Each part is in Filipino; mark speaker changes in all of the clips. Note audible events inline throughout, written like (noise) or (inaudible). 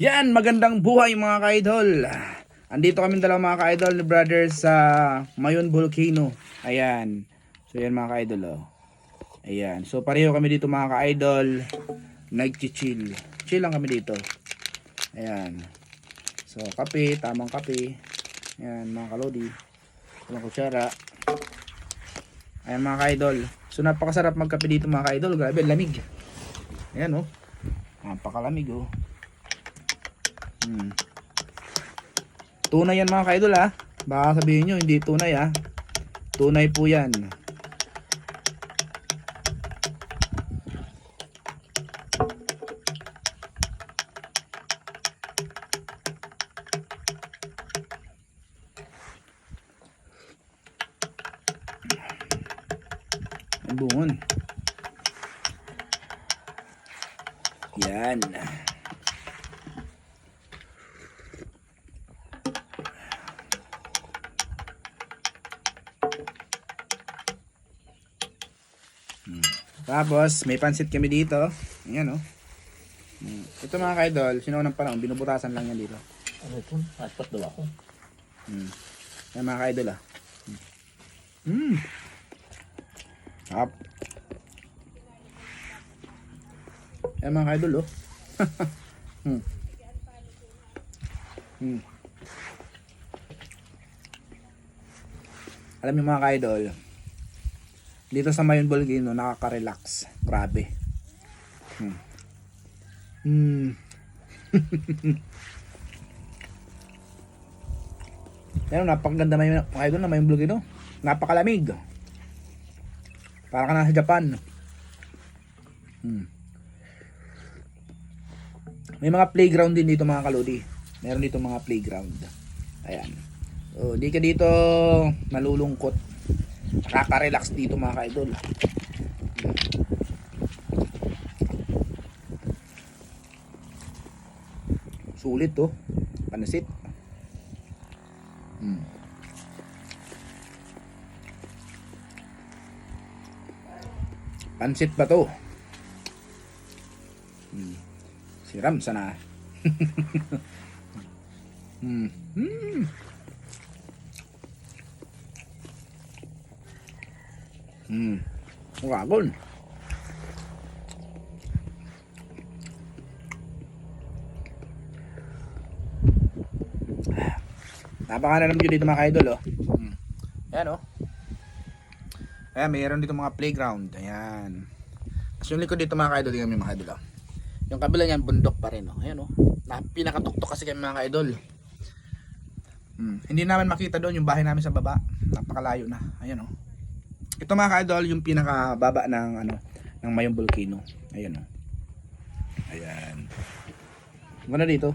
Speaker 1: Yan, magandang buhay mga ka-idol. Andito kami dalawa mga ka-idol ni brother sa Mayon Volcano. Ayan. So yan mga ka-idol oh. Ayan. So pareho kami dito mga ka-idol. Nag-chill. Chill lang kami dito. Ayan. So kape, tamang kape. Ayan mga kalodi. Walang kutsara. Ayan mga ka-idol. So napakasarap magkape dito mga ka-idol. Grabe, lamig. Ayan oh. Napakalamig oh. Hmm. Tunay yan mga ka-idol ha. Baka sabihin nyo, hindi tunay ha. Tunay po yan. Ang bungon. Yan. Tapos, may pansit kami dito. Ayan, oh. Mm. Ito mga ka-idol, sinunang panahon, binubutasan lang yan dito.
Speaker 2: Ano ito? Apat daw ako.
Speaker 1: Mm. Ayan mga ka-idol, ah. Mm. Sarap. Ayan mga ka-idol, oh. (laughs) mm. Mm. Alam niyo mga ka-idol, dito sa Mayon Volcano, nakaka-relax. Grabe. Hmm. Hmm. (laughs) Pero napakaganda Mayon, mga na Mayon Volcano. Napakalamig. Para ka na sa Japan. Hmm. May mga playground din dito mga kalodi. Meron dito mga playground. Ayan. So, di ka dito malulungkot nakaka-relax dito mga ka-idol sulit to panasit hmm. pansit ba to hmm. siram sana (laughs) hmm. Hmm. Hmm. Wagon. Napakanalam nyo dito mga ka-idol, oh. Hmm. Ayan, oh. Ayan, mayroon dito mga playground. Ayan. Tapos yung likod dito mga ka-idol, tingnan mga ka-idol, oh. Yung kabila niyan, bundok pa rin, oh. Ayan, oh. Na, pinakatuktok kasi kami mga ka-idol. Hmm. Hindi namin makita doon yung bahay namin sa baba. Napakalayo na. Ayan, oh. Ito mga ka-idol, yung pinakababa ng ano, ng Mayong Volcano. Ayan oh. Ayan. Ganda dito.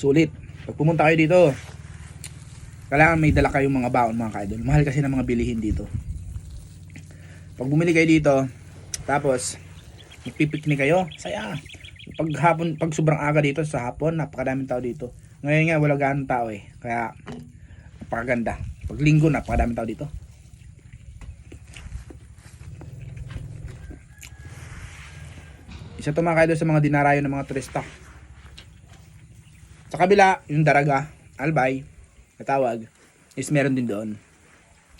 Speaker 1: Sulit. Pag pumunta kayo dito, kailangan may dala kayong mga baon mga ka-idol. Mahal kasi ng mga bilihin dito. Pag bumili kayo dito, tapos magpipiknik kayo, saya. Pag hapon, pag sobrang aga dito sa hapon, napakadaming tao dito. Ngayon nga wala ganong tao eh. Kaya napakaganda. Pag linggo, napakadaming tao dito. Isa to mga sa mga dinarayo ng mga turista. Sa kabila, yung Daraga, Albay, natawag, is meron din doon.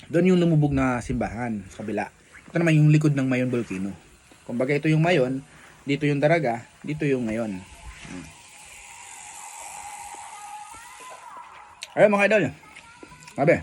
Speaker 1: Doon yung lumubog na simbahan sa kabila. Ito naman yung likod ng Mayon Volcano. Kumbaga ito yung Mayon, dito yung Daraga, dito yung Ngayon. Hmm. Ayun mga idol. Tá bem.